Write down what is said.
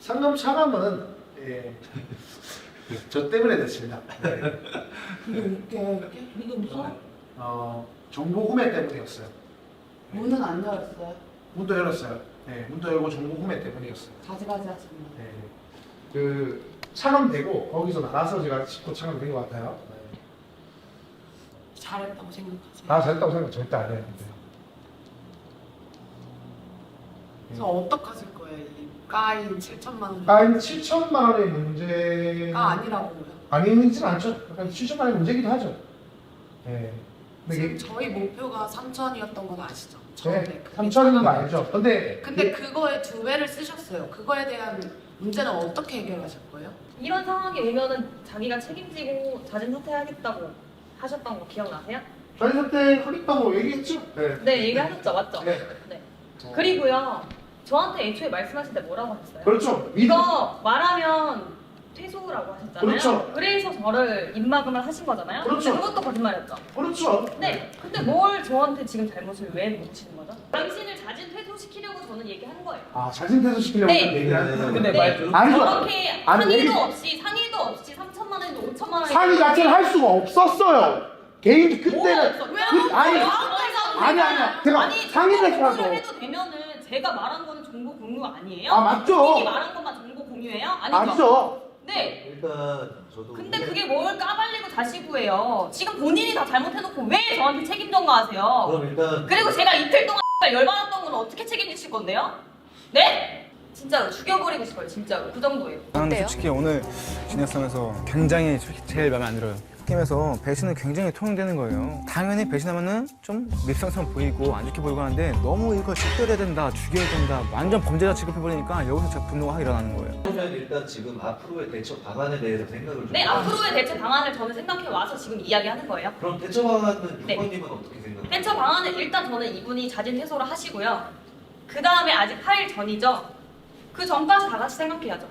상금 차감은 예, 저 때문에 됐습니다. 네. 이게 웃겨. 이게 무서워? 어, 정보 구매 때문이었어요. 문은 안 열었어요. 문도 열었어요. 네, 문도 열고 정보 구매 때문이었어요. 가지가지 하시는 네. 그 차감되고 거기서 나가서 제가 짚고 차감된 것 같아요. 네. 잘했다고 생각하세요. 나 잘했다고 생각 절대 안 해요. 근데. 그래서 어떡하실 거예요? 이 까인 7천만 원. 까인 7천만 원의 문제가 가 아니라고요. 아니지는 않죠. 약간 7천만 원의 문제기도 하죠. 네. 근데 지금 저희 목표가 3천이었던 건 아시죠? 이게 처음에 네, 그게 3천인 거 차감. 알죠. 근데 근데 그거에 두 배를 쓰셨어요. 그거에 대한 문제는 어떻게 해결하실 거예요? 이런 상황이 오면은 자기가 책임지고 자진 사퇴하겠다고 하셨던 거 기억나세요? 저희 그때 하겠다고 얘기했죠. 네. 네, 얘기하셨죠, 맞죠? 네. 네. 그리고요, 저한테 애초에 말씀하실 때 뭐라고 하셨어요? 그렇죠. 믿음. 이거 말하면 퇴소라고 하셨잖아요. 그렇죠. 그래서 저를 입막음을 하신 거잖아요. 그렇죠. 근데 그것도 거짓말이었죠. 그렇죠. 네. 근데 뭘 저한테 지금 잘못을 왜 묻히는 거죠? 당신을 자진 퇴소시키려고 저는 얘기하는 거예요. 아 자신 퇴소시키려고 네. 얘기를 하는 거예요. 근데 네. 말 좀. 아니죠. 저렇게 아니, 상의도 얘기- 없이 상의도 없이 3천만 원인데 5천만 원 상의 자체를 할 수가 없었어요. 개인 그때는 뭐 그- 아니 아니 아니야. 제가 아니 상의를 해도 되면은 제가 말한 거는 정보 공유 아니에요? 아 맞죠. 본인이 말한 것만 정보 공유예요? 아니죠? 아니죠. 네. 일단 저도 근데 그게 뭘 까발리고 다시 구해요? 지금 본인이 다 잘못해놓고 왜 저한테 책임 전가하세요? 그럼 일단 그리고 제가 이틀 동안 열받았던 건 어떻게 책임지실 건데요? 네? 진짜로 죽여버리고 싶어요, 진짜로. 그 정도예요. 저는 솔직히 오늘 진행하면서 굉장히 솔직히 제일 마음에 안 들어요. 게임에서 배신은 굉장히 통용되는 거예요. 당연히 배신하면은 좀 밉상스러워 보이고 안 좋게 보이고 하는데 너무 이걸 식별해야 된다, 죽여야 된다, 완전 범죄자 취급해버리니까 여기서 제 분노가 확 일어나는 거예요. 그러면 일단 지금 앞으로의 대처 방안에 대해서 생각을 좀. 네, 앞으로의 대체 방안을 저는 생각해 와서 지금 이야기하는 거예요. 그럼 대처 방안은 네. 유권님은 어떻게 생각해요? 대처 방안은 일단 저는 이분이 자진 퇴소를 하시고요. 그 다음에 아직 파일 전이죠. 그 전까지 다 같이 생각해야죠.